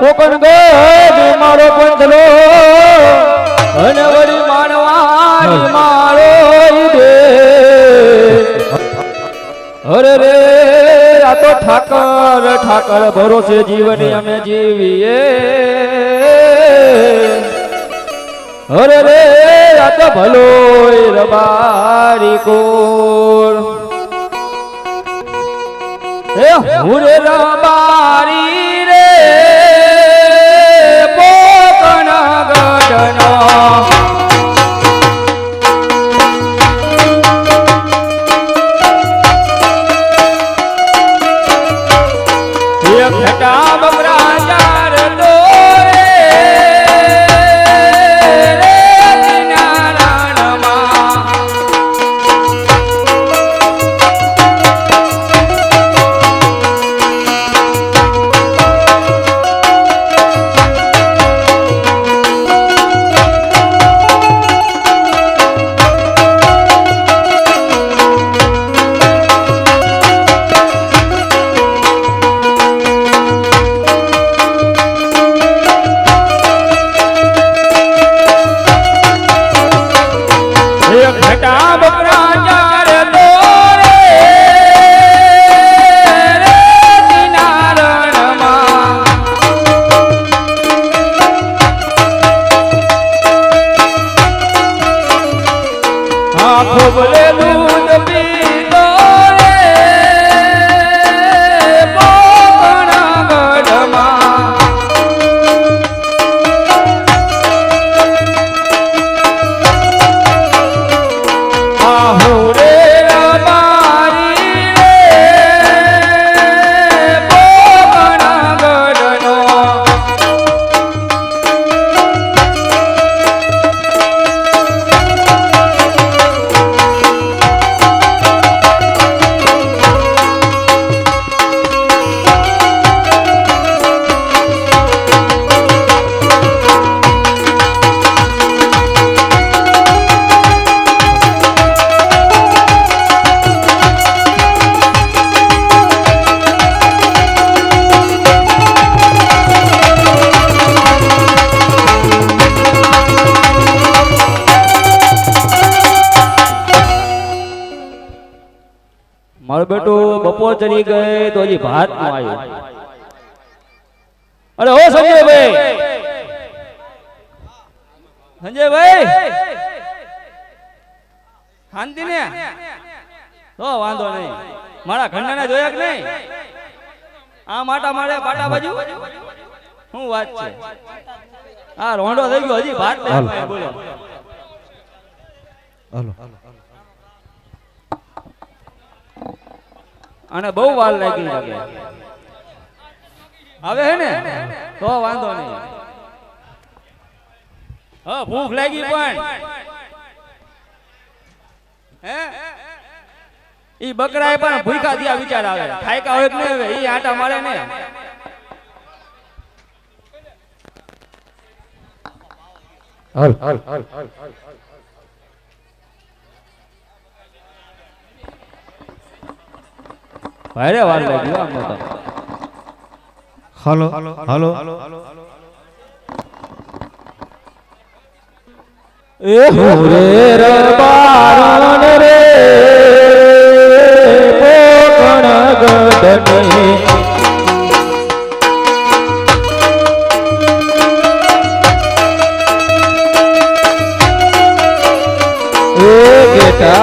કોકણ ગજ મારો પંથલો અને વળી માનવાની મારો દે અરે રે આ તો ઠાકર ઠાકર ભરોસે જીવન અમે જીવીએ. અરે રે આ તો ભલો રબારી કોર હે હુરે રબારી મારો બેટો બપોર ચડી ગઈ તો હજી ભાત નો આવ્યો અરે હો સંજયભાઈ! સંજયભાઈ! શાંતિ ને તો વાંધો નહીં. મારા ખંડાને જોયા કે નહીં? આ માટા મારે પાટા બાજુ? શું વાત છે? આ રોંડો થઈ ગયો હજી ભાત બોલો. હાલો. અને બહુ વાર લાગી લાગે. હવે હે ને? તો વાંધો નહીં. હા ભૂખ લાગી પણ. હે? ઈ બકરાએ પણ ભૂખા થયા વિચાર આવે. ખાયકા હોય કે નહીં હવે ઈ આટા મારે ને. હાલ હાલ હાલ. ભારે વાર લાગી આમ તો. હલો હલો એ હોરે રબારણ રે પોકણ ગઢને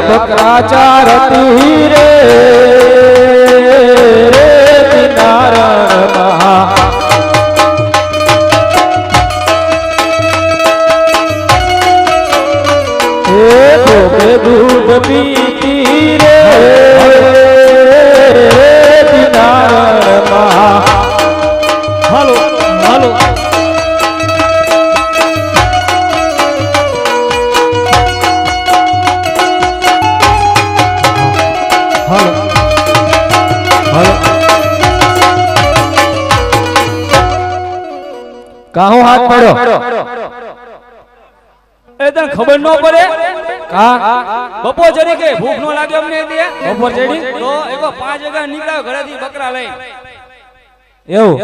બકરા ચારતી કાહો હાથ પડ્યો? એ તને ખબર ન પડે? કા? બપોર ચડી કે ભૂખ નો લાગે અમને દે બપોર ચડી? તો એકો પાંચ વાગ્યા નીકળ્યો ઘરેથી બકરા લઈ એવું?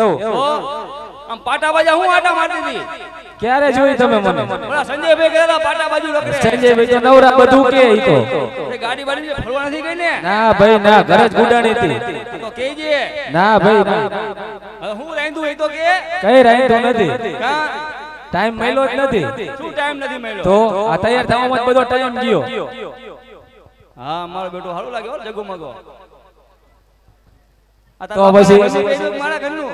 આમ પાટા બાજા હું આટા મારતી હતી? ક્યારે જોઈ તમે મને? ઓલા સંજયભાઈ કહેતા હતા પાટા બાજુ રખડે. સંજયભાઈ તો નવરા બધું કે ઈ તો. એ ગાડી બાડી ફરવા નથી ગઈ ને? ના ભાઈ ના ઘરે જ ગુડાણી હતી. તો કેજે ના ભાઈ ના. હવે હું તો કે કઈ રાઈતો નથી. ટાઈમ મળ્યો જ નથી. શું ટાઈમ નથી મળ્યો? તો આ તૈયાર થવામાં બધો ટાઈમ ગયો. હા મારો બેટો સારું લાગે હો જગમગો આ તો પછી- મારા ઘરનું?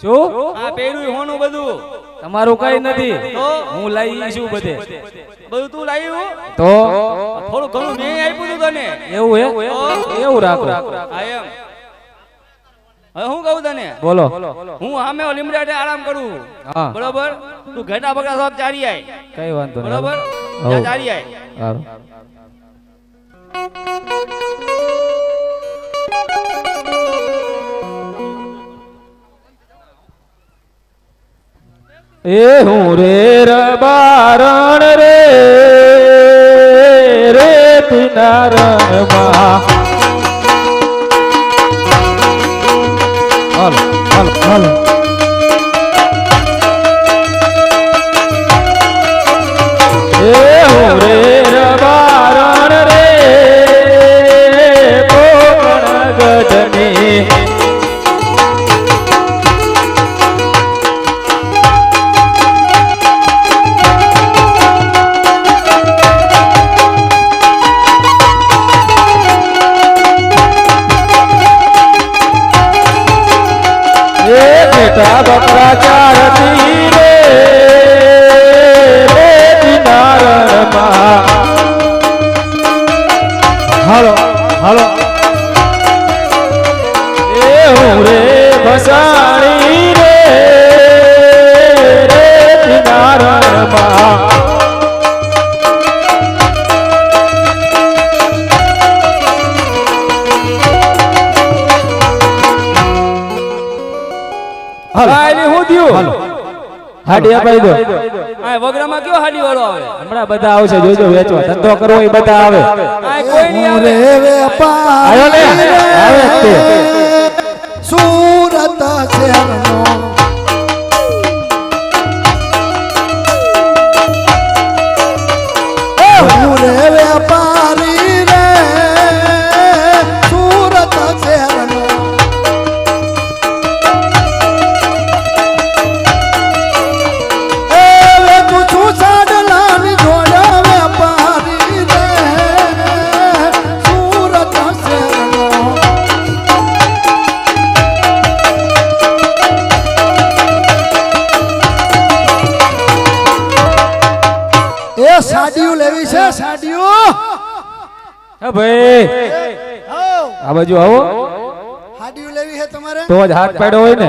શું? આ પહેર્યું હોનું બધું. તમારું કઈ નથી. હું લઈ શું બધે. બધું તું લાવ્યું તો? થોડું ઘણું મેં આપ્યું તું તને. એવું એવું રાખો. એમ. હવે હું કહું તને? બોલો. હું સામે લીમડાટે આરામ કરું. બરોબર? તું ઘટા બગડા સબ ચારી આય. કઈ વાંધો નહીં. બરોબર? ચારી આય. સારું એ હું રે રબારણ રે. રે પિનારણમાં હાલો હાલો હાલો. એ હું રે રબારણ રે કોકણ ગઢની હાલો. હું દ્યું હાડી અપાઈ દો. આ વગડામાં કયો હાડી વાળો આવે? હમણાં બધા આવશે જોજો વેચવા. ધંધો કરવો એ બધા આવે. આ કોઈ નહીં આવે. આવ્યો ને આવે તે. સુરત શહેરનો. રે વેપારી સાડીઓ. હે ભાઈ. આ બાજુ આવો. હાડીઓ લેવી છે તમારે? તો જ હાથ પાડ્યો હોય ને.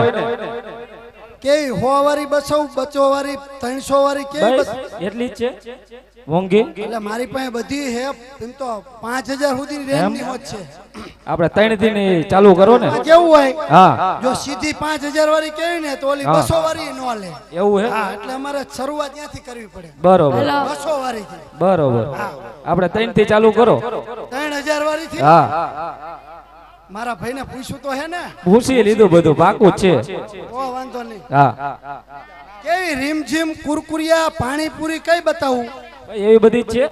કેવી? હો વાળી બસો બચો વાળી ત્રણસો વાળી કેવી એટલી જ છે. મોંઘી એટલે મારી પાસે બધી હે એમ તો પાંચ હજાર રેન્જની હોત છે. આપણે ત્રણથી ની ચાલુ કરો ને? કેવું હોય? હા. જો સીધી પાંચ હજાર વાળી કેવી ને તો ઓલી હા. વાળી નો લે. એવું હે? હા એટલે અમારે શરૂઆત ત્યાંથી કરવી પડે. બરોબર. બસો વાળી થી બરોબર આપણે ત્રણથી ચાલુ કરો. ત્રણ હજાર વાળી થી હા. મારા ભાઈને પૂછ્યું તો હે ને? પૂછી લીધું બધું પાકું છે. ઓ વાંધો નહીં. હા. કેવી રીમઝીમ કુરકુરિયા પાણીપુરી કઈ બતાવું? એવી બધી છે?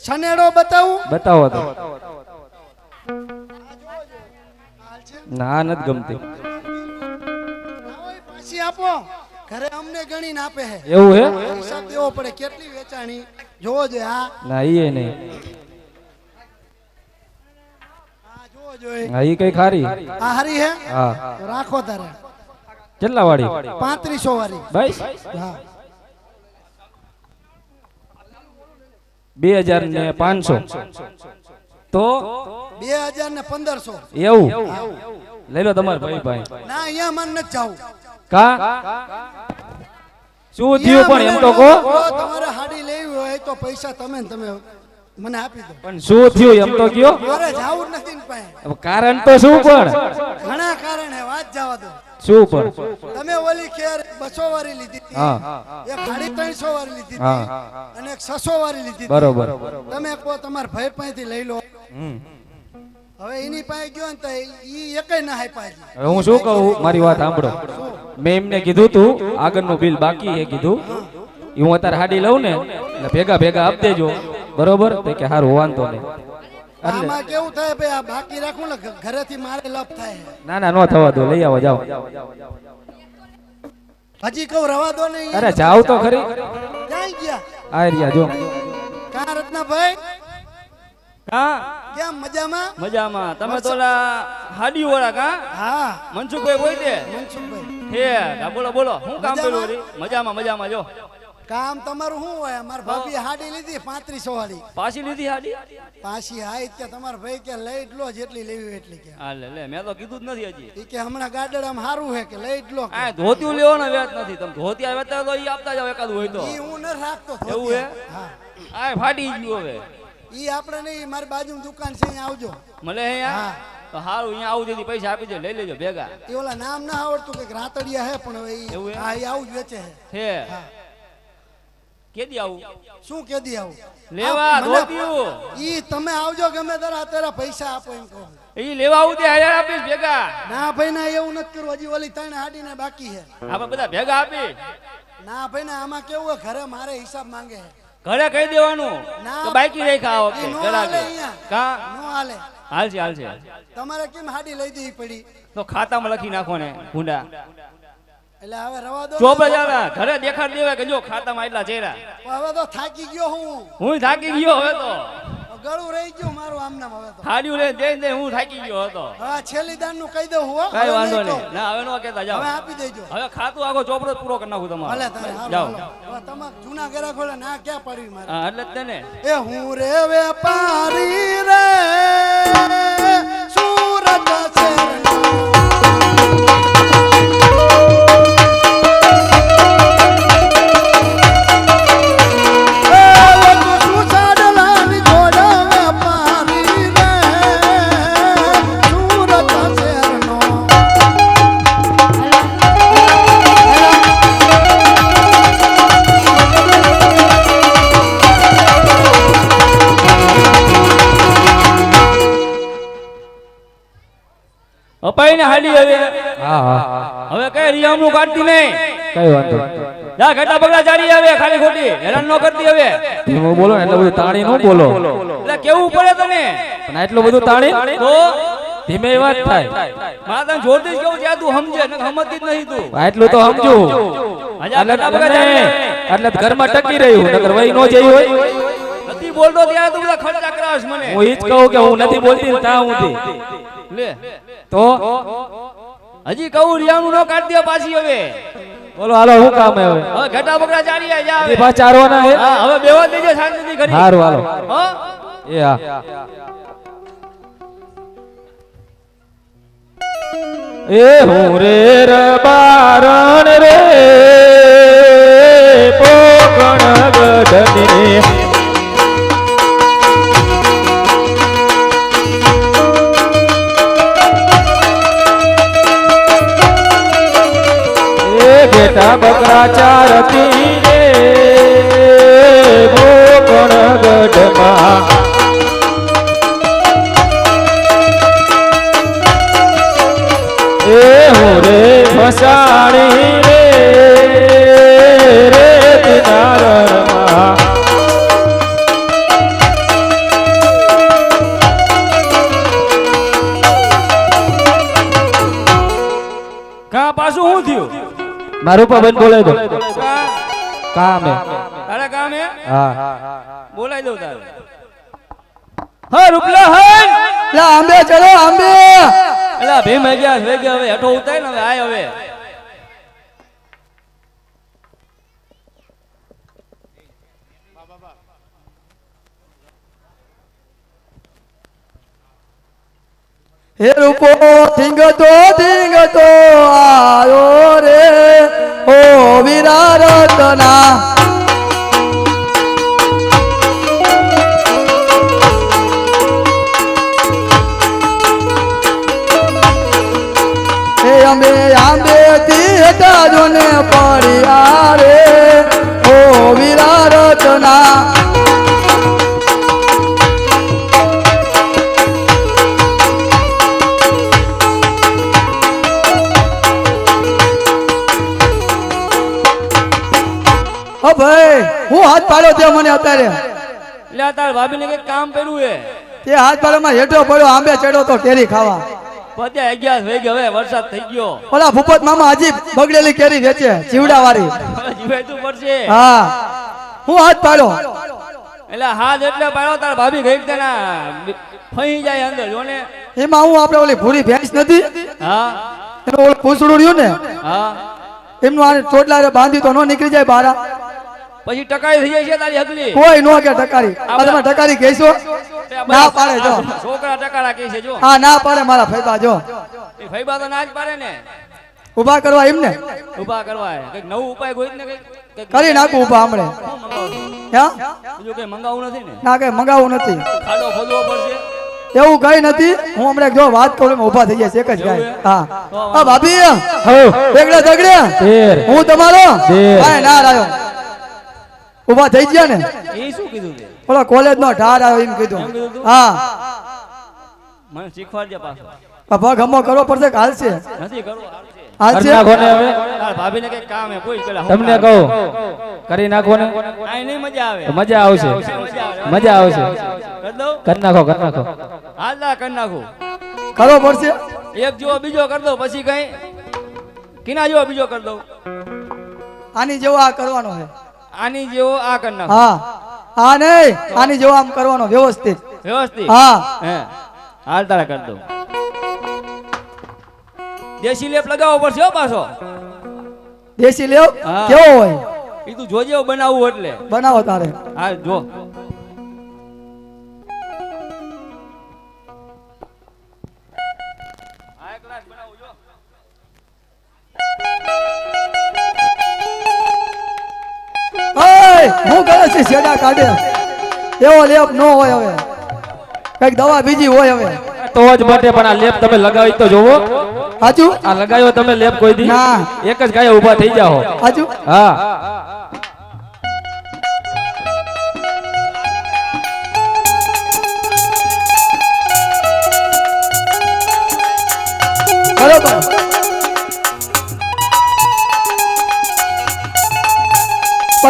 સનેડો બતાવું? બતાવો તો. ના નત ગમતી. પાછી આપો. ઘરે અમને ગણીને આપે હે. એવું હે? હિસાબ દેવો પડે. કેટલી વેચાણી? જોવો જોઈએ આ ના ઈ નહીં. હા ઈ કઈ ખારી આ હારી હે? હા. રાખો તારે. કેટલા વાળી? પાંત્રીસો વાળી. બસ હા. બે હજાર ને પાંચસો. તો? બે હજાર ને પંદરસો. એવું? લઈ લો તમારે ભાઈ ભાઈ. ના અહીંયા મન નથી જાવું. કા? શું થયું પણ એમ તો કહો. તમારે હાડી લેવી હોય તો પૈસા તમે ને તમે મને આપી દો. પણ શું થયું એમ તો કયો મારે જાવું નથી ને કારણ તો શું પણ? ઘણા કારણે વાત જવા દો. પણ તમે ઓલી ખેર બસો વાળી લીધી હતી. હા. એક સાડી ત્રણસો વાળી લીધી. હતી અને એક છસો વાળી લીધી બરોબર. તમે કહો તમારા ભાઈ પાસેથી લઈ લો. હવે એની પાસે ગયો ને તો ઈ એકય ના હાઈ પાજી હું શું કહું? મારી વાત સાંભળો. મેં એમને કીધું તું આગળનું બિલ બાકી એ કીધું. હું અત્યારે હાડી લઉં ને ભેગા ભેગા આપી દેજો બરોબર? તો કે હારું વાંધો નહીં. આમાં કેવું થાય ભાઈ આ બાકી રાખું ને ઘરેથી મારે લાભ થાય. ના ના નો થવા દો લઈ આવો જાઓ. હજી કહું રવા દો ને અરે જાવ તો ખરી ક્યાં ગયા? આ રહ્યા જો. કા રત્નાભાઈ હા. કેમ મજામાં? મજામાં. તમે તો ઓલા હાડી વાળા કા? હા. મનસુખભાઈ કોઈ દે મનસુખભાઈ. હે બોલો બોલો. હું કામ કરું પેલું મજામાં મજામાં જો. કામ તમારું શું હોય? અમાર ભાભી હાડી લીધી પાંત્રીસો વાળી. પાછી લીધી હાડી? પાછી હાઈ કે તમારા ભાઈ કે લઈ લો જેટલી લેવી એટલી કે. હા લે લે મેં તો કીધું જ નથી હજી. એ કે હમણાં ગાડડામાં સારું હે કે લઈ લો આ ધોતિયું લેવાનો વેત નથી. તમે ધોતિયા વેચતા તો ઈ આપતા જાવ એકાદ હોય તો. ઈ હું ન રાખતો એવું હે? હા. આ ફાટી ગયું હવે. ઈ આપણે નહીં મારી બાજુ દુકાન છે અહીંયા આવજો. મળે અહીંયા? હા. તો સારું અહીંયા આવું દીધી પૈસા આપી દે લઈ લેજો ભેગા. એ ઓલા નામ ના આવડતું કે રાતડિયા હે પણ હવે એવું આ હા આવું જ વેચે હે. હે. હા. કેદી આવું? શું કેદી આવું? લેવા ધોતિયું. ઈ તમે આવજો ગમે તારા અત્યારે પૈસા આપો એમ કહું. ઈ લેવા આવું તે હાજર આપીશ ભેગા. ના ભાઈ ના એવું નથી કરવું. હજી ઓલી ત્રણ હાડીને બાકી હે આપણે બધા ભેગા આપી. ના ભાઈ ના આમાં કેવું ઘરે મારે હિસાબ માંગે ઘરે કહી દેવાનું. કે આવો ઈ નો ઘરા હાલે અહીંયા. કા? નો હાલે. હાલશે હાલશે. તમારે કેમ હાડી લઈ દેવી પડી? તો ખાતામાં લખી નાખો ને ભૂંડા. એટલે હવે રવા દો ચોપ જ આવે ઘરે દેખાડ દેવાય કે જો ખાતામાં એટલા ચહેરા હવે તો થાકી ગયો હું. હું થાકી ગયો હવે તો. ગળું રહી ગયું મારું આમ નામ હવે તો. થાળીઓ રે દે દે હું થાકી ગયો હતો. હા છેલ્લી દાનનું કહી દઉં હું. કઈ વાંધો નહીં ના હવે નો કહેતા જાવ હવે આપી દેજો. હવે ખાતું આખો ચોપડો પૂરો કરી નાખું તમારે. ભલે જાઓ. તમારે જૂના ઘરે ખોલે ના ક્યાં પડવી મારે? એટલે જ ને. એ હું રે વેપારી રે. અપાઈને હાલી હવે. હવે કઈ રિયામનું કાઢતી નહીં. કઈ વાંધો જા ઘટા બગડા જારી આવે ખાલી ખોટી. હેરાન ન કરતી હવે. ધીમું બોલો એટલે બધું તાણી નો બોલો. એટલે કેવું પડે તને? પણ એટલું બધું તાણી? તો? ધીમે વાત થાય. મારા તને જોરથી કેવું છે તું સમજે ને સમજતી જ નહીં તું. એટલું તો સમજુ. એટલે બગડા તને એટલે ઘરમાં ટકી રહ્યું નગર વહી નો જઈ હોય. નથી બોલતો ત્યાં તું બધા ખર્ચા કરાવશ મને. હું ઈ જ કહું કે હું નથી બોલતી ત્યાં હું લે. તો હજી કહું રિયાનું ન કાઢ દે પાછી હવે. બોલો હાલો શું કામ હવે? હવે ઘટા બગડા ચારી આય જા એ હવે. પાછા ચારવાના હે? હા હવે બેવા દેજે શાંતિથી કરી હારું હાલો. હો? એ હા. એ હું રે રબારણ રે પોકણ ગઢની બેટા બકરા ચાર રે ગોકણ ગઢમાં. એ હું રે ફસાણી મારું પણ બંધ દો. કામ હે. અરે કામ હે? હા. બોલાઈ દઉં તારે. હા રૂપલા હન લા આંબે ચલો આંબે. એલા ભીમ ગયા હે ગયા હવે હેઠો ઉતાય ને હવે આય હવે. હે રૂપો ધીંગતો ધીંગતો આયો. વિરારતના હે અંબે આંબે થી તાજો ને પડ્યા રે ઓ વિરારતના હું હાથ પાડ્યો તે મને અત્યારે. એટલે તાર ભાભી ને કઈ કામ કર્યું હે તે હાથ પાડવામાં હેઠો પડ્યો આંબે ચડ્યો તો કેરી ખાવા. પતે અગિયાર થઈ ગયો હવે વરસાદ થઈ ગયો. ઓલા ભૂપત મામા હજી બગડેલી કેરી વેચે ચીવડા વાળી જીવાતું પડશે. હા. હું હાથ પાડો. એટલે હાથ એટલે પાડો તાર ભાભી ગઈ તેના ફઈ જાય અંદર જો ને એમાં હું આપણે ઓલી ભૂરી ભેંસ નથી? હા. એનું ઓલું પૂછડું રહ્યું ને? હા. એમનું આ ચોટલા બાંધી તો ન નીકળી જાય બહાર પછી ટકાઈ થઈ જાય છે તારી હકલી. કોઈ નો કે ટકારી. આ તમે ટકારી કહેશો? ના પાડે જો. છોકરા ટકારા કહે છે જો. હા ના પાડે મારા ફૈબા જો. એ ફઈબા તો ના જ પાડે ને. ઊભા કરવા એમને? ઊભા કરવા. કંઈક નવું ઉપાય ગોઈત ને કંઈક કરી નાખું ઊભા હમણે. હા? બીજું કઈ મંગાવવું નથી ને? ના કઈ મંગાવું નથી. ખાડો ખોદવો પડશે. એવું કઈ નથી. હું હમણાં જો વાત કરું ઊભા ઊભા થઈ જાય છે એક જ ગાય. હા. હા? ભાભી. હો બેગડા દગડે હું તમારો. ના રહ્યો ઊભા થઈ ગયા ને? એ શું કીધું તે? ઓલા કોલેજ નો ઢાર આવ્યો એમ કીધું? હા. મને શીખવાડજે પાછો. આ ગમો કરવો પડશે કે હાલશે? નથી કરવો હાલશે. નાખો ને હવે. ભાભી ને કઈ કામ હે કોઈ પેલા તમને કહો. કરી. નાખો ને. આય નહીં મજા આવે. મજા આવશે. મજા આવશે કર નાખો કર નાખો. હાલ ના કરી નાખું. કરવો પડશે? એક જો બીજો કર દો પછી કઈ. કિના જો બીજો કરી દઉં. આની જેવો આ કરવાનો છે. આની જેવો આ કરી નાખું. હા. હા નહીં આની જેવો આમ કરવાનો વ્યવસ્થિત. વ્યવસ્થિત? હા. હે. હાલ તારા કરી દઉં. દેશી લેપ લગાવવો પડશે હો પાછો. દેશી લેપ. કેવો હોય? એ તું જોજે બનાવવું એટલે. બનાવો તારે. હા જો. હું ગયો છે શેડા કાઢે? એવો લેપ નો હોય હવે. કંઈક દવા બીજી હોય હવે. તો જ બટે પણ આ લેપ તમે લગાવી તો જોવો. હાજુ આ લગાવ્યો તમે લેપ કોઈ દી? ના. એક જ ગાય ઊભા થઈ જાઓ. હાચું? હા.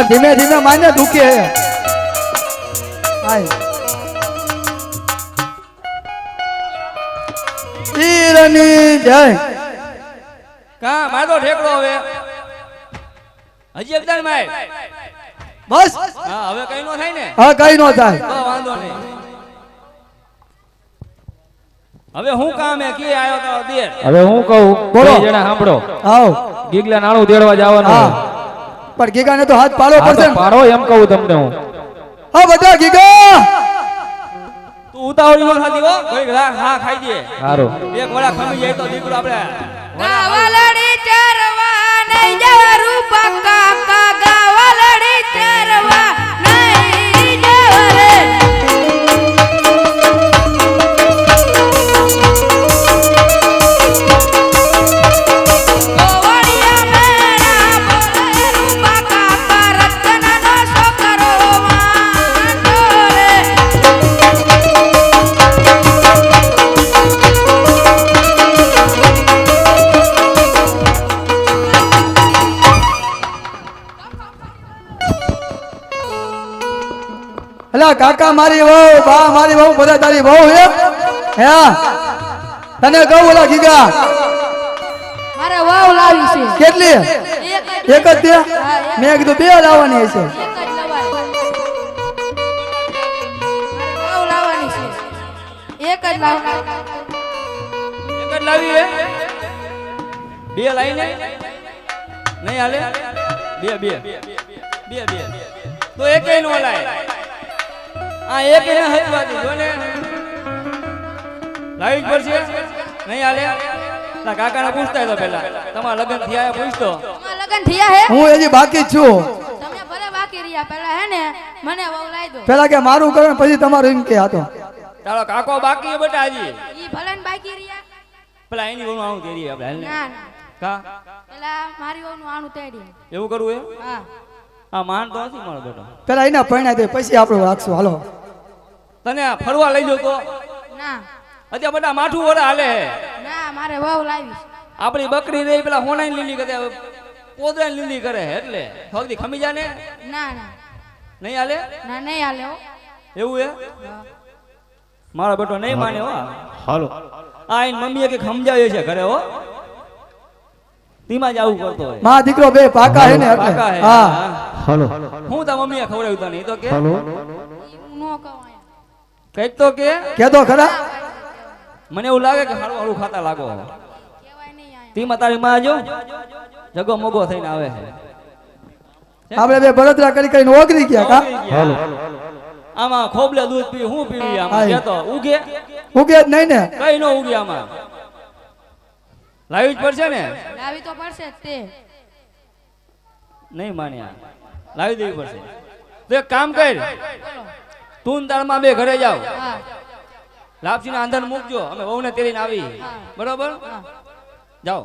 પણ ધીમે ધીમે માને દુખે ઈરની જય. કા મારો ઠેકડો હવે? હજી એકદમ માય? બસ. હા હવે કઈ નો થાય ને? હા કઈ નો થાય. તો વાંધો નહીં. હવે હું કામ હે? કે આયો તારો દેર? હવે હું કહું બોલો. જણા સાંભળો. આવ. ગીગલા નાણું દેડવા જવાનું હા. પણ ગીગાને તો હાથ પાડવો હા, પડશે ને. પાડો એમ કહું તમને હું. હા બધા ગીગા! તું ઉતાવળી નો ખાધી હો. કોઈ રાખ હા ખાઈ દે. સારું એક વડા ખમી જાય તો દીકરો આપણે ગાવલડી ચરવા નહીં જવા રૂપા કાકા. અલા કાકા મારી વહુ બા મારી વહુ બધા તારી વહુ હે હે? તને કહું ઓલા ગીગા મારે વાવ લાવી છે. કેટલી? એક જ એક તે મેં કીધું બે લાવવાની છે. એક જ લાવવાની એક જ લાવી. હે? બે લાઈને? નહીં હાલે? બે બે. બે બે. તો એક નો લાય આ એક ને હજવાતી દીધો ને. લાવી જ પડશે નહીં હાલે. તારા કાકાને પૂછતા હતો પેલા. તમારા લગ્ન થયા પૂછતો. તમારા લગન થયા હે? હું હજી બાકી જ છું. તમે ભલે બાકી રહ્યા. પેલા હે ને મને વહુ લાવી દો. પેલા કે મારું કરો પછી તમારું એમ કે હતો તારો કાકો બાકી હે બેટા હજી. ઈ ભલે ને બાકી રહ્યા. પેલા એની વહુ આવું કરી આપણે ના. ના કા? પેલા મારી વહુ નું આણું તેડી એવું કરવું એ હા. આ માન તો નથી મારો બેટો પેલા એના પરણાય દે પછી આપણે રાખશું. હાલો. તને ફરવા લઈ જતો ના. અત્યારે બધા માઠું વડા હાલે હે. ના મારે વહુ લાવી આપણી બકરી રહી પેલા હોનાઈ લીલી કરે પોદરા લીલી કરે એટલે. થોડી ખમી જાને? ના ના. નહીં હાલે? ના નહીં હાલે હો. એવું હે? મારો બેટો નહીં માને હો. હાલો. આ એની મમ્મીએ કે સમજાવે છે ઘરે હો. ધીમા જ આવું કરતો હોય. માં દીકરો બે પાકા હે ને પાકા હે. હા. હાલો. હું તા મમ્મીએ ખવડાવ્યું તને તો કે? હાલો. નો કહું. કંઈક તો કે કેતો ખરા? મને એવું લાગે કે હારું હારું ખાતા લાગો. ધીમા તારી માં જો જગો મોગો થઈને આવે. છે આપણે બે બળતરા કરી કરીને ઓગરી ગયા કા? હાલો. આમાં ખોબલે દૂધ પી હું પીવી આમાં. કેતો ઉગે? ઉગે જ નહીં ને? કઈ નો ઉગે આમાં. લાવી જ પડશે ને? લાવી તો પડશે તે. નહીં માન્યા. લાવી દેવી પડશે. તો એક કામ કર. તું અમે બે ઘરે જાવ લાપસી ના આંધણ મૂકજો. અમે વહુને તેડીને આવી. બરોબર? જાઓ.